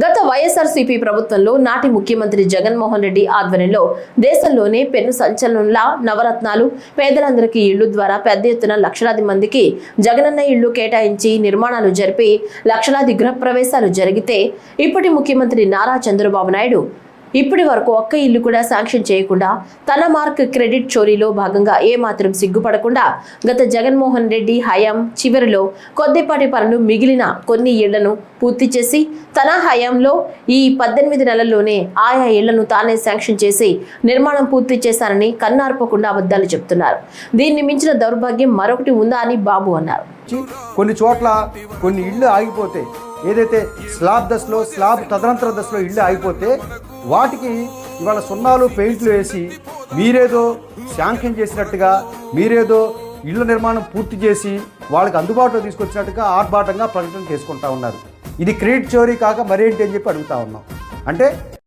గత వైఎస్ఆర్సీపీ ప్రభుత్వంలో నాటి ముఖ్యమంత్రి జగన్మోహన్ రెడ్డి ఆధ్వర్యంలో దేశంలోనే పెను సంచలనంలా నవరత్నాలు పేదలందరికీ ఇళ్ళు ద్వారా పెద్ద ఎత్తున లక్షలాది మందికి జగనన్న ఇళ్ళు కేటాయించి నిర్మాణాలు జరిపి లక్షలాది గృహప్రవేశాలు జరిగితే ఇప్పటి ముఖ్యమంత్రి నారా చంద్రబాబు నాయుడు ఇప్పటి వరకు ఒక్క ఇల్లు కూడా శాంక్షన్ చేయకుండా తన మార్క్ క్రెడిట్ చోరీలో భాగంగా ఏమాత్రం సిగ్గుపడకుండా గత జగన్మోహన్ రెడ్డి హయాం చివరిలో కొద్దిపాటి పనులు మిగిలిన కొన్ని ఇళ్ళను పూర్తి చేసి తన హయాంలో ఈ పద్దెనిమిది నెలల్లోనే ఆయా ఇళ్ళను తానే శాంక్షన్ చేసి నిర్మాణం పూర్తి చేశారని కన్నార్పకుండా అబద్ధాలు చెప్తున్నారు. దీన్ని మించిన దౌర్భాగ్యం మరొకటి ఉందా అని బాబు అన్నారు. కొన్ని చోట్ల కొన్ని ఇళ్ళు ఆగిపోతే ఏదైతే స్లాబ్ దశలో స్లాబ్ తదనంతర దశలో ఇళ్ళు ఆగిపోతే వాటికి ఇవాళ సున్నాలు పెయింట్లు వేసి మీరేదో శాంక్షన్ చేసినట్టుగా మీరేదో ఇళ్ళ నిర్మాణం పూర్తి చేసి వాళ్ళకి అందుబాటులో తీసుకొచ్చినట్టుగా ఆర్భాటంగా ప్రకటన చేసుకుంటా ఉన్నారు. ఇది క్రెడిట్ చోరీ కాక మరేంటి అని చెప్పి అడుగుతా ఉన్నాం. అంటే